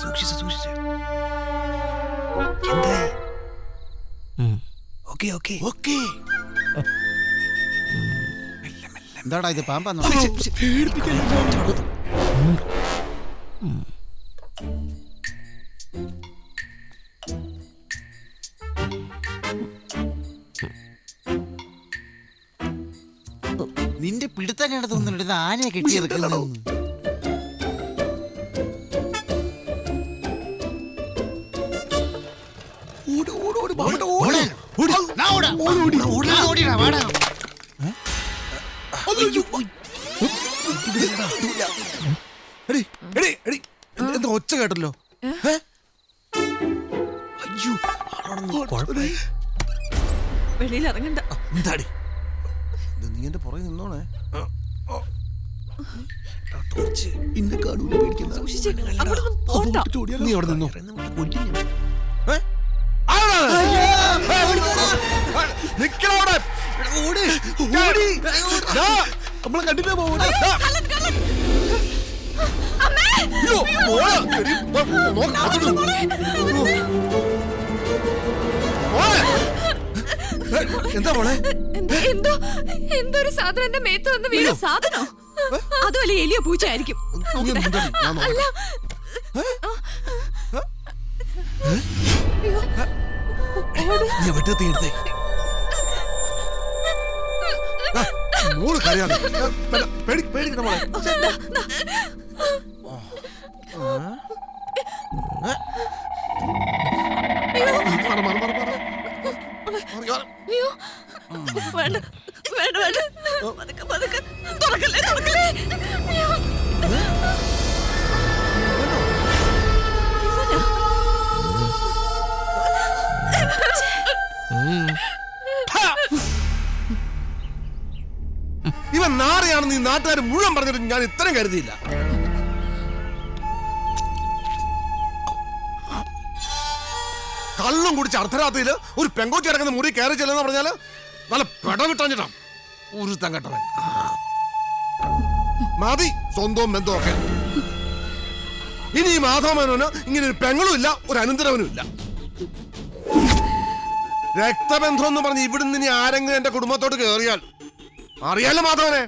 സൂക്ഷിച്ച് സൂക്ഷിച്ച് എന്തായി ഓക്കെ ഓക്കെ. ഓക്കേ. എന്താടാ ഇത് പാമ്പാന്നോ? നിന്റെ പിടുത്തം കണ്ടത് തോന്നുന്നുണ്ട് ഇത് ആനയെ കെട്ടിയെടുക്കുന്നു ഓട് ഓട് ഓട് ബാബുട്ടാ, ഓട് എടി എടി എടി. എന്ത് എന്താ ഒച്ച കേട്ടല്ലോ? അയ്യോ. വെളിയിൽ ഇറങ്ങണ്ട എന്താടി? നീ എന്റെ പുറകെ നിന്നോണേ. ഇന്നെ കാണൂല പോണ്ട നീ അവിടെ നിന്നോ. നമ്മളെ എടി, നോ- നോക്ക്, എന്താ മോളെ എന്തോ എന്തോ ഒരു സാധനം എന്റെ മേത്ത് വന്ന് വീണ സാധനോ അതുമല്ല എലിയോ പൂച്ചയായിരിക്കും ആയിരിക്കും ഞാൻ അല്ല നീ വെട്ടത്തി എടുത്തേ മോൾ കരയാതെ പേടിക്കണ മോളെ ഇവൻ നാറിയാണെന്ന് ഈ നാട്ടുകാർ മുഴുവൻ പറഞ്ഞിട്ട് ഞാൻ ഇത്രയും കരുതിയില്ല. കള്ളും കുടിച്ച് അർദ്ധരാത്രിയിൽ ഒരു പെങ്കോച്ചി ഇറങ്ങുന്ന മുറി കയറി ചെല്ലുന്ന പറഞ്ഞാൽ നല്ല പെടവിട്ടാഞ്ഞിട്ടാ ഒരു തങ്കട്ടവൻ മതി സ്വന്തവും ബന്ധവും ഒക്കെ. ഇനി ഈ മാധവമേനോന് ഇങ്ങനെ ഒരു പെങ്ങളും ഇല്ല ഒരു അനന്തരവനും ഇല്ല. രക്തബന്ധം എന്ന് പറഞ്ഞ് ഇവിടുന്ന് ഇനി ആരെങ്കിലും എന്റെ കുടുംബത്തോട് കയറിയാൽ അറിയാലോ മാധവനെ?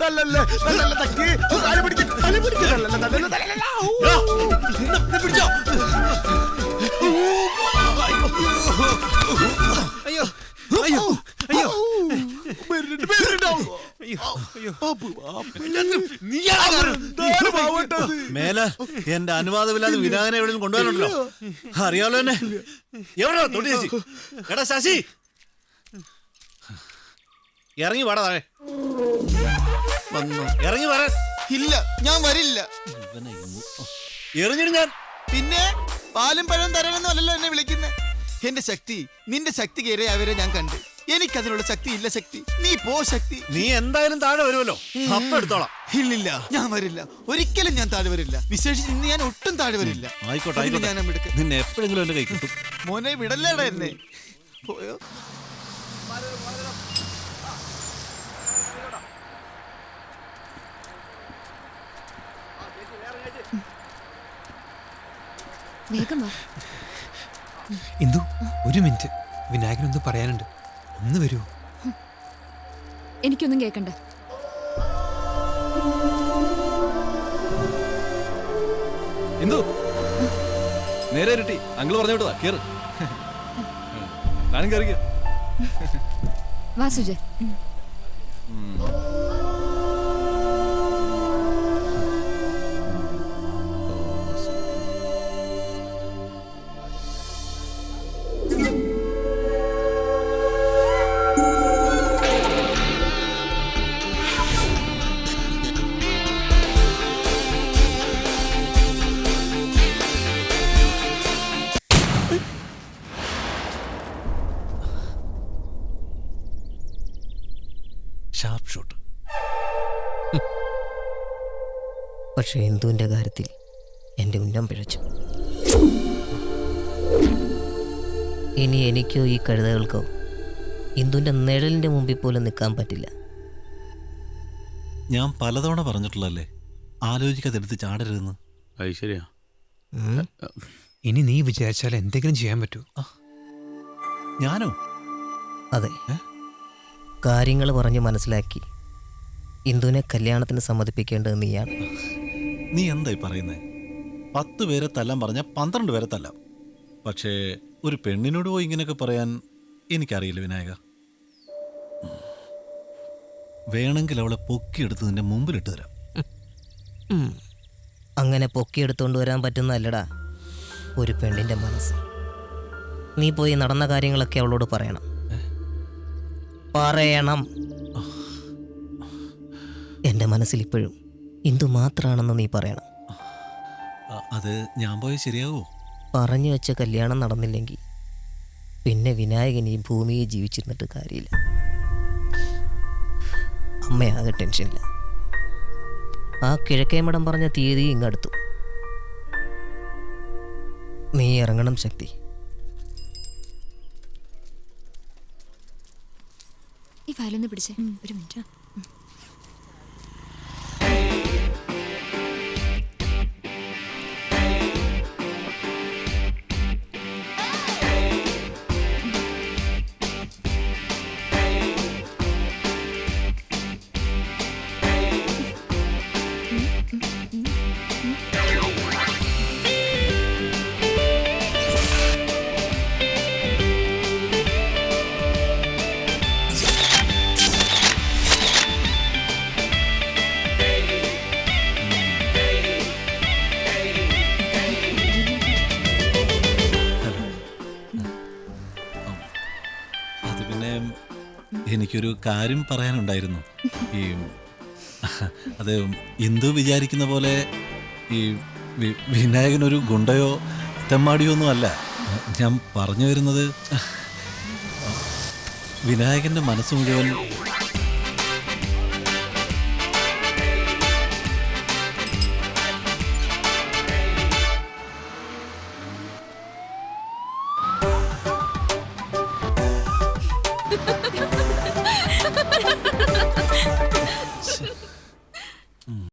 തല്ലല്ലേ. ദാ, ഇന്ന് ഇത് പിടിച്ചോ അയ്യോ അയ്യോ അയ്യോ വരുന്നുണ്ട്, വരുന്നുണ്ടാവും. അയ്യോ ഇതാണ് പാവട്ടത്. മേല എന്റെ അനുവാദമില്ലാതെ വിനായകനെ എവിടെയും കൊണ്ടുപോകാനുണ്ടല്ലോ അറിയാലോ എന്നെ. എവിടെ തൊട്ടി ചേച്ചി? എടാ ശശി. ഇറങ്ങി വാടാ താഴെ. വന്നു. ഇറങ്ങി വര ഇല്ല ഞാൻ വരില്ല. എറിഞ്ഞിട്ട് ഞാൻ. പിന്നെ പാലും പഴവും തരണമെന്നല്ലോ എന്നെ വിളിക്കുന്നേ. എന്റെ ശക്തി നിന്റെ ശക്തി കയറിയ അവരെ ഞാൻ കണ്ട്. എനിക്കതിനുള്ള ശക്തി ഇല്ല ശക്തി. നീ പോ ശക്തി. നീ എന്തായാലും താഴെ വരുമല്ലോ. അപ്പം എടുത്തോളാം. ഇല്ലില്ല ഞാൻ വരില്ല. ഒരിക്കലും ഞാൻ താഴെ വരില്ല. വിശേഷിച്ച് ഇന്ന് ഞാൻ ഒട്ടും താഴെ വരില്ല. ആയിക്കോട്ടെ അതിന് ഞാൻ എടുക്ക. നിന്നെ എപ്പോഴെങ്കിലും എന്റെ കൈ കിട്ടും. മോനെ വിടല്ലേടാ എന്നെ. പോയോ? വേഗം വാ. ഇന്ദു ഒരു മിനിറ്റ്. വിനായകനൊന്ന് പറയാനുണ്ട്. ഒന്ന് വരൂ. എനിക്കൊന്നും കേൾക്കണ്ട എന്തു? നേരെ ഇരട്ടി. അങ്കിൾ പറഞ്ഞു വിട്ടതാ കേറ് ഞാനും കയറിക്ക വാ സുജയ് ഷാർപ്പ് ഷോട്ട് പക്ഷേ എന്തുവിന്റെ കാര്യത്തിൽ എന്റെ ഉന്നം പിഴച്ചു? ഇനി എനിക്കോ ഈ കഴുതകൾക്കോ ഇന്ദുവിന്റെ നിഴലിന്റെ മുമ്പിൽ പോലും നിൽക്കാൻ പറ്റില്ല. ഞാൻ പലതവണ പറഞ്ഞിട്ടുള്ളല്ലേ ആലോചിക്കാതെ എടുത്ത് ചാടരുതെന്ന്. അത് ശരിയാ. ഇനി നീ വിചാരിച്ചാൽ എന്തെങ്കിലും ചെയ്യാൻ പറ്റൂ. ഞാനോ? അതെ. കാര്യങ്ങൾ പറഞ്ഞ് മനസ്സിലാക്കി. ഇന്ദുവിനെ കല്യാണത്തിന് സമ്മതിപ്പിക്കേണ്ടത് നീയാണ്. നീ എന്തായി പറയുന്നേ? പത്ത് പേരെ തല്ലാൻ പറഞ്ഞ പന്ത്രണ്ട് പേരെ തല്ലാം. പക്ഷേ ഒരു പെണ്ണിനോട് പോയി ഇങ്ങനെയൊക്കെ പറയാൻ എനിക്കറിയില്ല വിനായക. വേണമെങ്കിൽ അവളെ പൊക്കിയെടുത്ത് നിന്റെ മുമ്പിലിട്ട് തരാം. അങ്ങനെ പൊക്കിയെടുത്തുകൊണ്ട് വരാൻ പറ്റുന്നതല്ലടാ ഒരു പെണ്ണിന്റെ മനസ്സ്. നീ പോയി നടന്ന കാര്യങ്ങളൊക്കെ അവളോട് പറയണം. പറയണം. എന്റെ മനസ്സിൽ ഇപ്പോഴും ഇന്ദു മാത്രമാണെന്ന് നീ പറയണം. അത് ഞാൻ പോയ ശരിയാവോ? പറഞ്ഞു വെച്ച കല്യാണം നടന്നില്ലെങ്കിൽ പിന്നെ വിനായകൻ ഈ ഭൂമിയിൽ ജീവിച്ചിരുന്നിട്ട് കാര്യമില്ല. അമ്മയാകെ ടെൻഷനില്ല. ആ കിഴക്കേമടം പറഞ്ഞ തീയതി ഇങ്ങടുത്തു. നീ ഇറങ്ങണം ശക്തി. ഈ പിടിച്ചേ. ഒരു മിനിറ്റ്. എനിക്കൊരു കാര്യം പറയാനുണ്ടായിരുന്നു. ഈ അത് ഇന്ദു വിചാരിക്കുന്ന പോലെ ഈ വിനായകൻ ഒരു ഗുണ്ടയോ തെമ്മാടിയോ ഒന്നും അല്ല. ഞാൻ പറഞ്ഞു വരുന്നത് വിനായകന്റെ മനസ്സ് മുഴുവൻ